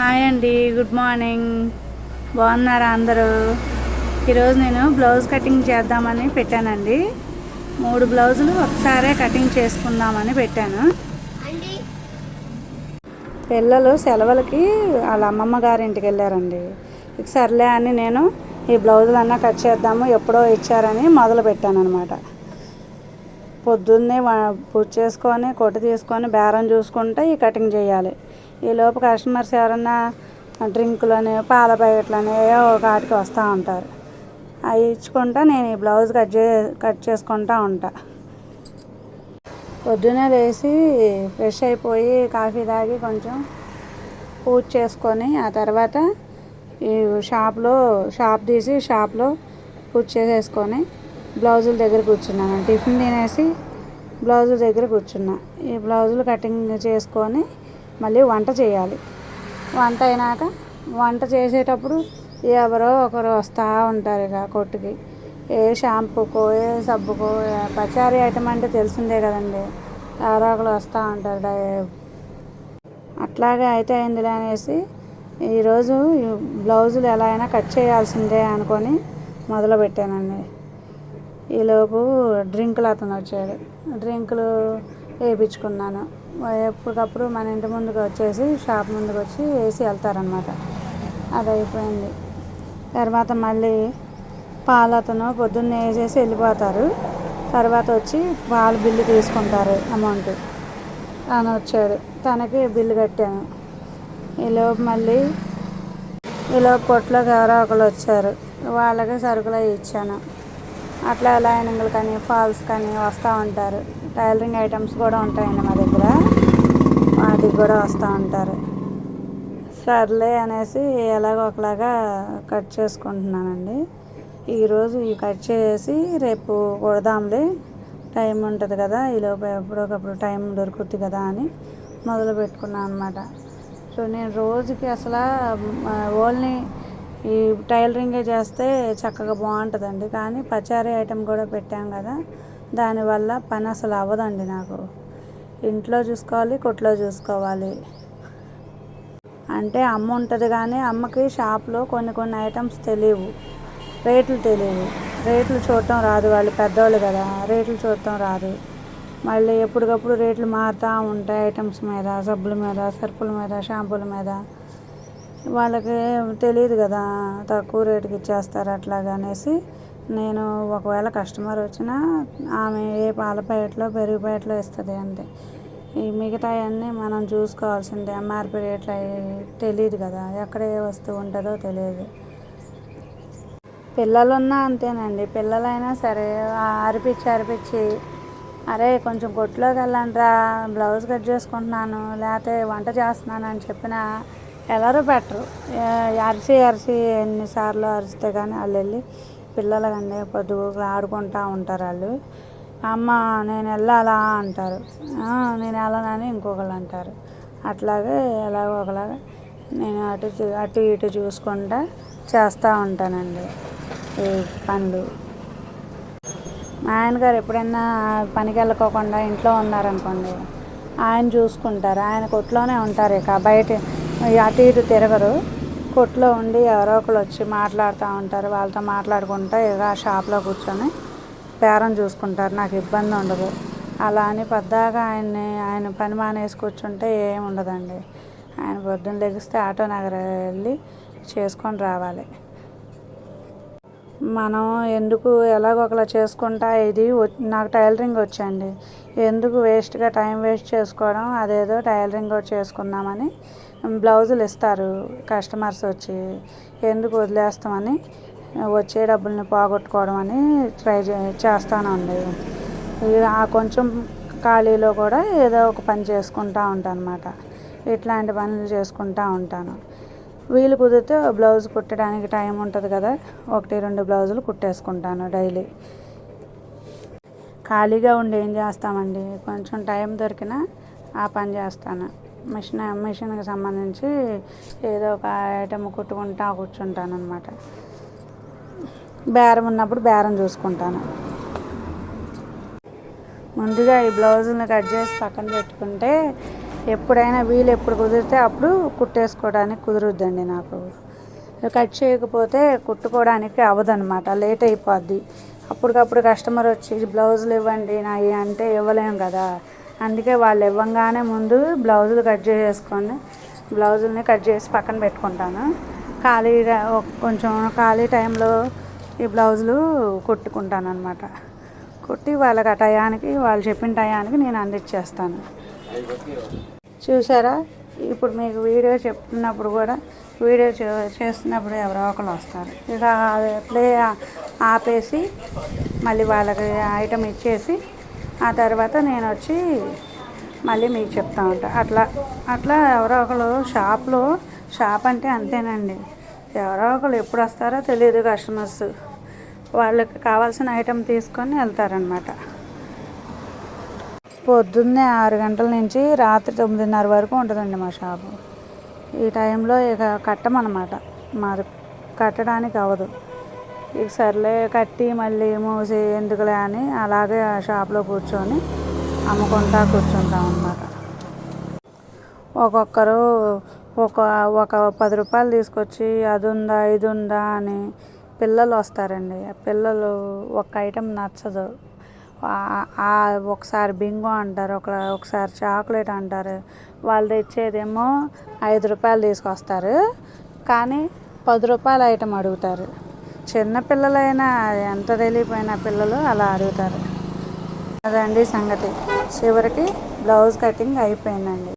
Hi అండి good morning. బాగున్నారా అందరూ? ఈరోజు నేను బ్లౌజ్ కటింగ్ చేద్దామని పెట్టానండి. మూడు బ్లౌజులు ఒకసారే కటింగ్ చేసుకుందామని పెట్టాను. పిల్లలు సెలవులకి వాళ్ళ అమ్మమ్మ గారింటికి వెళ్ళారండి. ఇక సర్లే అని నేను ఈ బ్లౌజులన్నా కట్ చేద్దాము ఎప్పుడో ఇచ్చారని మొదలు పెట్టాను అనమాట పొద్దున్నే పూజ చేసుకొని కొట్టు తీసుకొని బేరం చూసుకుంటే ఈ కటింగ్ చేయాలి. ఈలోపు కస్టమర్స్ ఎవరన్నా డ్రింకులని పాల ప్యాకెట్లని ఏవో ఒక వాటికి వస్తూ ఉంటారు. అవి ఇచ్చుకుంటా నేను ఈ బ్లౌజ్ కట్ చే కట్ చేసుకుంటా ఉంటా. పొద్దునే లేచి ఫ్రెష్ అయిపోయి కాఫీ తాగి కొంచెం పూజ చేసుకొని ఆ తర్వాత ఈ షాప్లో షాప్ తీసి షాప్లో పూజ చేసేసుకొని బ్లౌజుల దగ్గర కూర్చున్నాను టిఫిన్ తినేసి బ్లౌజుల దగ్గర కూర్చున్నా. ఈ బ్లౌజులు కటింగ్ చేసుకొని మళ్ళీ వంట చేయాలి. వంట అయినాక వంట చేసేటప్పుడు ఎవరో ఒకరు వస్తూ ఉంటారు ఇక కొట్టుకి. ఏ షాంపూకో ఏ సబ్బుకో పచారీ ఐటమ్ అంటే తెలిసిందే కదండి. ఎవరో ఒకరు వస్తూ ఉంటారు డై- అట్లాగే అయితే అయిందిలే అనేసి ఈరోజు బ్లౌజులు ఎలా అయినా కట్ చేయాల్సిందే అనుకొని మొదలు పెట్టానండి. ఈలోపు డ్రింకులు అతను వచ్చాడు. డ్రింకులు వేయించుకున్నాను. ఎప్పటికప్పుడు మన ఇంటి ముందుకు వచ్చేసి షాప్ ముందుకు వచ్చి వేసి వెళ్తారనమాట అది అయిపోయింది తర్వాత మళ్ళీ పాలు అతను పొద్దున్నే వేసేసి వెళ్ళిపోతారు. తర్వాత వచ్చి పాలు బిల్లు తీసుకుంటారు అమౌంట్ తను వచ్చాడు తనకి బిల్లు కట్టాను. ఈలోపు మళ్ళీ ఈలోపు కొట్లోకి ఎవరో ఒకరు వచ్చారు. వాళ్ళకి సరుకులు ఇచ్చాను. అట్లా లైనింగ్లు కానీ ఫాల్స్ కానీ వస్తూ ఉంటారు. టైలరింగ్ ఐటమ్స్ కూడా ఉంటాయండి మా దగ్గర. వాటికి కూడా వస్తూ ఉంటారు. సర్లే అనేసి ఎలాగో ఒకలాగా కట్ చేసుకుంటున్నానండి. ఈరోజు ఈ కట్ చేసి రేపు కొడదాంలే. టైం ఉంటుంది కదా ఈలోపు ఎప్పుడొకప్పుడు టైం దొరుకుద్ది కదా అని మొదలు పెట్టుకున్నాను అనమాట సో నేను రోజుకి అసలు ఓన్లీ ఈ టైలరింగే చేస్తే చక్కగా బాగుంటుందండి. కానీ పచారీ ఐటెం కూడా పెట్టాం కదా దానివల్ల పని అసలు అవ్వదండి నాకు. ఇంట్లో చూసుకోవాలి కొట్లో చూసుకోవాలి. అంటే అమ్మ ఉంటుంది కానీ అమ్మకి షాప్లో కొన్ని కొన్ని ఐటమ్స్ తెలియవు. రేట్లు తెలియవు. రేట్లు చూడటం రాదు వాళ్ళు పెద్దవాళ్ళు కదా రేట్లు చూడటం రాదు. మళ్ళీ ఎప్పటికప్పుడు రేట్లు మారుతూ ఉంటాయి ఐటమ్స్ మీద సబ్బుల మీద సర్పుల మీద షాంపూల మీద. వాళ్ళకి తెలియదు కదా తక్కువ రేటుకి ఇచ్చేస్తారు అట్లాగా అనేసి నేను ఒకవేళ కస్టమర్ వచ్చినా ఆమె ఏ పాల ప్యాకెట్లో పెరుగు ప్యాకెట్లో ఇస్తుంది అంతే. ఈ మిగతాయన్నీ మనం చూసుకోవాల్సిందే. ఎంఆర్పి రేట్లు తెలియదు కదా. ఎక్కడ ఏ వస్తువు ఉంటుందో తెలియదు పిల్లలున్నా అంతేనండి. పిల్లలైనా సరే అరిపించి అరిపించి అరే కొంచెం కొట్టులోకి వెళ్ళండిరా బ్లౌజ్ కట్ చేసుకుంటున్నాను లేకపోతే వంట చేస్తున్నాను అని చెప్పినా ఎలరు పెట్టరు. అరిసి అరిసి ఎన్నిసార్లు అరిస్తే కానీ వాళ్ళు వెళ్ళి పిల్లలు అండి పొద్దుగా ఆడుకుంటూ ఉంటారు వాళ్ళు అమ్మ నేను వెళ్ళాలా అంటారు. నేను వెళ్ళనని ఇంకొకళ్ళు అంటారు. అట్లాగే ఎలాగో ఒకలాగా నేను అటు చూ- అటు ఇటు చూసుకుంటా చేస్తూ ఉంటానండి ఈ పనులు. మా ఆయనగారు ఎప్పుడైనా పనికి వెళ్ళకోకుండా ఇంట్లో ఉన్నారనుకోండి ఆయన చూసుకుంటారు. ఆయన కొట్లోనే ఉంటారు ఇక. బయట అటు ఇటు తిరగరు. కొట్లో ఉండి ఎవరో ఒకరు వచ్చి మాట్లాడుతూ ఉంటారు వాళ్ళతో మాట్లాడుకుంటా ఇక ఆ షాప్లో కూర్చొని బేరం చూసుకుంటారు నాకు ఇబ్బంది ఉండదు. అలా అని పెద్దగా ఆయన్ని ఆయన పని మానేసి కూర్చుంటే ఏమి ఉండదండి. ఆయన పొద్దున్న లెగిస్తే ఆటో నగర వెళ్ళి చేసుకొని రావాలి. మనం ఎందుకు ఎలాగో ఒకలా చేసుకుంటా ఇది నాకు టైలరింగ్ వచ్చండి. ఎందుకు వేస్ట్గా టైం వేస్ట్ చేసుకోవడం అదేదో టైలరింగ్ కూడా చేసుకుందామని బ్లౌజులు ఇస్తారు కస్టమర్స్ వచ్చి. ఎందుకు వదిలేస్తామని వచ్చే డబ్బుల్ని పోగొట్టుకోవడం అని ట్రై చే చేస్తానండి. ఆ కొంచెం ఖాళీలో కూడా ఏదో ఒక పని చేసుకుంటూ ఉంటాను అనమాట ఇట్లాంటి పనులు చేసుకుంటూ ఉంటాను. వీలు కుదిరితే బ్లౌజ్ కుట్టడానికి టైం ఉంటుంది కదా. ఒకటి రెండు బ్లౌజులు కుట్టేసుకుంటాను డైలీ. ఖాళీగా ఉండి ఏం చేస్తామండి? కొంచెం టైం దొరికినా ఆ పని చేస్తాను. మిషన్ మిషన్కి సంబంధించి ఏదో ఒక ఐటమ్ కుట్టుకుంటా కూర్చుంటాను అనమాట బేరం ఉన్నప్పుడు బేరం చూసుకుంటాను. ముందుగా ఈ బ్లౌజుని కట్ చేసి పక్కన పెట్టుకుంటే ఎప్పుడైనా వీలు ఎప్పుడు కుదిరితే అప్పుడు కుట్టేసుకోవడానికి కుదురుద్దండి నాకు. కట్ చేయకపోతే కుట్టుకోవడానికి అవ్వదన్నమాట లేట్ అయిపోద్ది. అప్పటికప్పుడు కస్టమర్ వచ్చి బ్లౌజులు ఇవ్వండి నాయి అంటే ఇవ్వలేం కదా. అందుకే వాళ్ళు ఇవ్వంగానే ముందు బ్లౌజులు కట్ చేసేసుకొని బ్లౌజుల్ని కట్ చేసి పక్కన పెట్టుకుంటాను. ఖాళీ కొంచెం ఖాళీ టైంలో ఈ బ్లౌజులు కుట్టుకుంటాను అనమాట కుట్టి వాళ్ళకి ఆ టయానికి వాళ్ళు చెప్పిన టయానికి నేను అందించేస్తాను. చూసారా? ఇప్పుడు మీకు వీడియో చెప్తున్నప్పుడు కూడా వీడియో చే- చేస్తున్నప్పుడు ఎవరో ఒకరు వస్తారు. ఇక అట్లే ప్లే ఆపేసి మళ్ళీ వాళ్ళకి ఐటమ్ ఇచ్చేసి ఆ తర్వాత నేను వచ్చి మళ్ళీ మీకు చెప్తా ఉంటా. అట్లా అట్లా ఎవరో ఒకరు షాప్లో షాప్ అంటే అంతేనండి. ఎవరో ఒకరు ఎప్పుడు వస్తారో తెలియదు కస్టమర్స్. వాళ్ళకి కావాల్సిన ఐటమ్ తీసుకొని వెళ్తారనమాట పొద్దున్నే ఆరు గంటల నుంచి రాత్రి తొమ్మిదిన్నర వరకు ఉంటుందండి మా షాపు. ఈ టైంలో ఇక కట్టమన్నమాట. మాది కట్టడానికి అవ్వదు. ఇక సర్లే కట్టి మళ్ళీ మూసి ఎందుకులే అని అలాగే ఆ షాప్లో కూర్చొని అమ్ముకుంటా కూర్చుంటాం అన్నమాట. ఒక్కొక్కరు ఒక ఒక పది రూపాయలు తీసుకొచ్చి అది ఉందా ఇది ఉందా అని పిల్లలు వస్తారండి. ఆ పిల్లలు ఒక ఐటెం నచ్చదు. ఒకసారి బింగో అంటారు ఒక ఒకసారి చాక్లెట్ అంటారు వాళ్ళు తెచ్చేదేమో ఐదు రూపాయలు తీసుకొస్తారు కానీ పది రూపాయల ఐటెం అడుగుతారు. చిన్న పిల్లలైనా ఎంత తెలియపోయిన పిల్లలు అలా అడుగుతారు. అదండి సంగతి. చివరికి బ్లౌజ్ కటింగ్ అయిపోయిందండి.